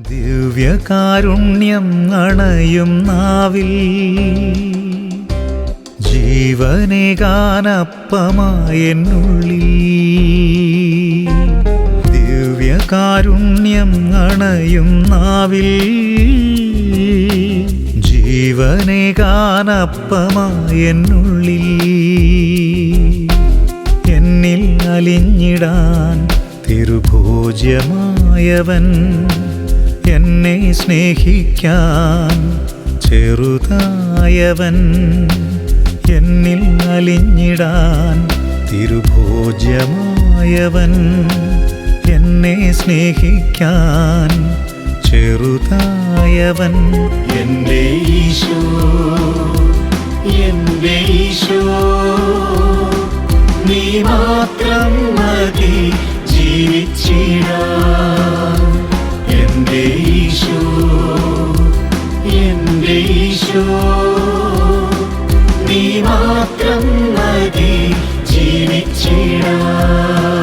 ദിവ്യകാരുണ്യം അണയും നാവിൽ. ജീവനേകാനപ്പമായെന്നുള്ളിൽ. ദിവ്യകാരുണ്യം അണയും നാവിൽ. ജീവനെ ജീവനേകാനപ്പമായെന്നുള്ളിൽ. എന്നിൽ അലിഞ്ഞിടാൻ തിരുഭോജ്യമായവൻ. എന്നെ സ്നേഹിക്കാൻ ചെറുതായവൻ എന്നിൽ അലിഞ്ഞിടാൻ തിരുഭോജ്യമായവൻ എന്നെ സ്നേഹിക്കാൻ ചെറുതായവൻ എന്റെ ഈശോ എന്റെ ഈശോ നീ മാത്രം മതി. നീ മാത്രം മതി ജീവിച്ചിടാൻ.